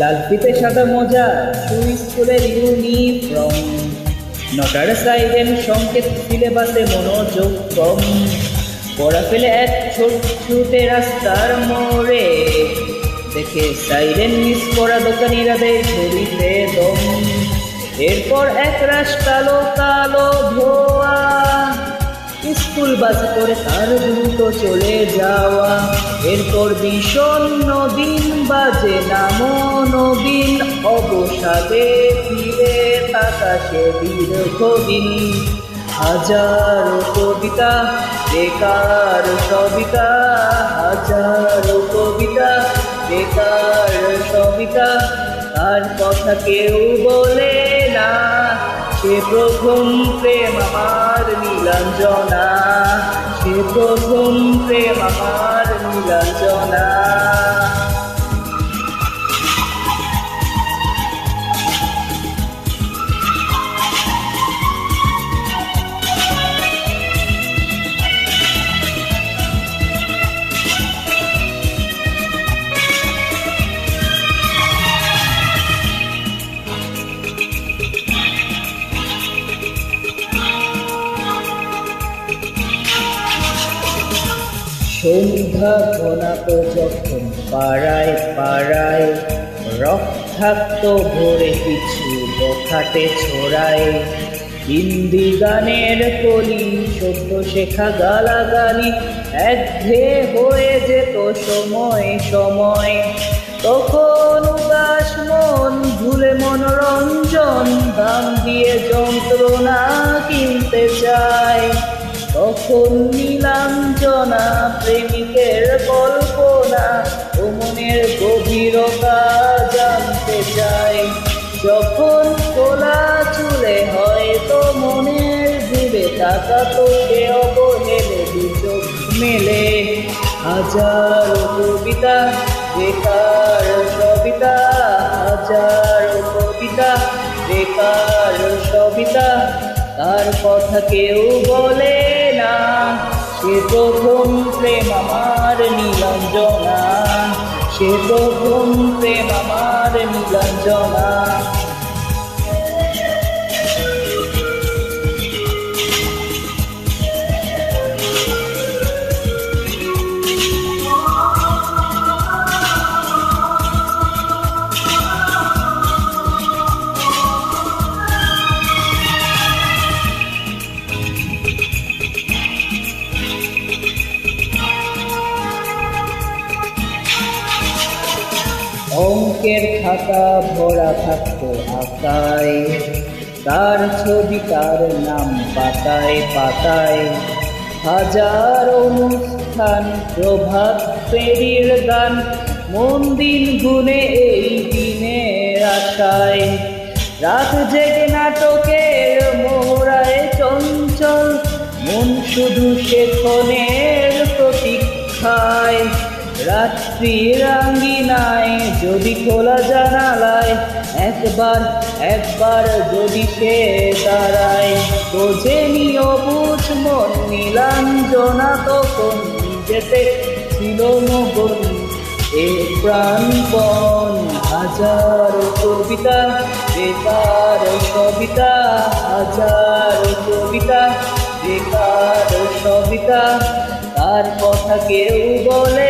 লাল ফিতে সাদা মোজা শুই স্কুলের ইউনিফর্ম নটার সাইরেন সংকেত সিলেবাসে মনোযোগ কম পড়া ফেলে এক ছোট ছুটে রাস্তার মোড়ে দেখে সাইরেন মিস করা দোকানিরা দেয় ঝুড়িতে দম। এরপর এক রাশ কালো কালো ধোয়া। স্কুল বাস করে তার দ্রুত চলে যাওয়া। এরপর বিষণ্ণ দিন বাজে নামো। নবীন অবসাদে ফিরে সে দীর্ঘদিন হাজার কবিতা, বেকার সবিতা, হাজার কবিতা, বেকার সবিতা, তার কথা কেউ বলে না। সে প্রথম প্রেম আমার নীলাঞ্জনা, সে প্রথম প্রেম আমার নীলাঞ্জনা। সন্ধ্যা ঘনাত যখন পাড়ায় পাড়ায়, রক্তাক্ত ভরে কিছু বখাটে ছড়ায়। হিন্দি গানের কলি সত্য শেখা গালাগালি, একঘেয়ে হয়ে যেত সময় সময়। তখন উদাস মন, ভুলে মনোরঞ্জন দাম দিয়ে যন্ত্রণা তখন নীলাঞ্জনা প্রেমিকের কল্পনা। ও মনের গভীরতা জানতে চাই। যখন খোলা চুলে হয়তো মনের দূরে থাকা তোকে অবহেলে দু চোখ মেলে। হাজার কবিতা, বেকার সবিতা হাজার কবিতা, বেকার সবিতা তার কথা কেউ বলে না সে প্রথম প্রেম আমার নীলঞ্জনা সে প্রথম প্রেম আমার নীলাঞ্জনা। অঙ্কের খাতা ভরা থাকতো আঁকায় তার ছবি তার নাম পাতায় পাতায়। হাজার অনুষ্ঠান, প্রভাত ফেরির গান, মন দিন গুনে এই দিনের আশায়। রাত জেগে নাটকের মোহরায় চঞ্চল, মন শুধু সেখনের প্রতীক্ষায়। রাত্রি রাঙ্গিনায় যদি খোলা জানালায়, একবার একবার যদি সে তারায়। বোঝেনি অবুঝ মন নীলাঞ্জনা তখন যেতে ছিল মগন এ প্রাণপণ হাজার কবিতা বেকার কবিতা হাজার কবিতা বেকার সবিতা। তার কথা কেউ বলে